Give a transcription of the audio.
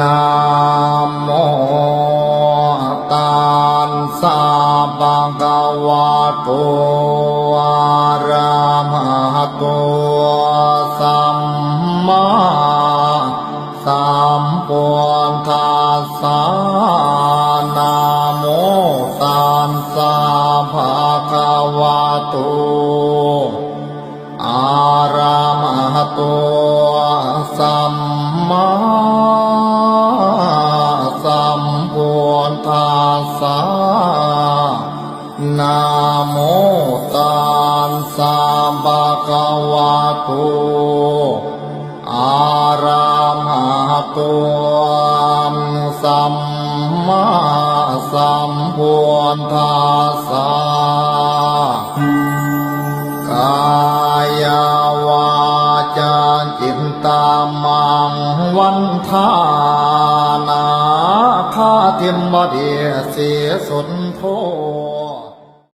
นะโมตัสสะภะคะวะโตอะระหะโตสัมมาสัมพุทธัสสะนะโมตัสสะภะคะวะโตอาระมหะโตัวสัมมา พุทธัสสะนะโมตัสสะภะคะวะโตอาระมหะโตัวสัมมาสัมพุทธัสสะกายวาจาจิตตามังวันทา ทิมบดีเสียสนโท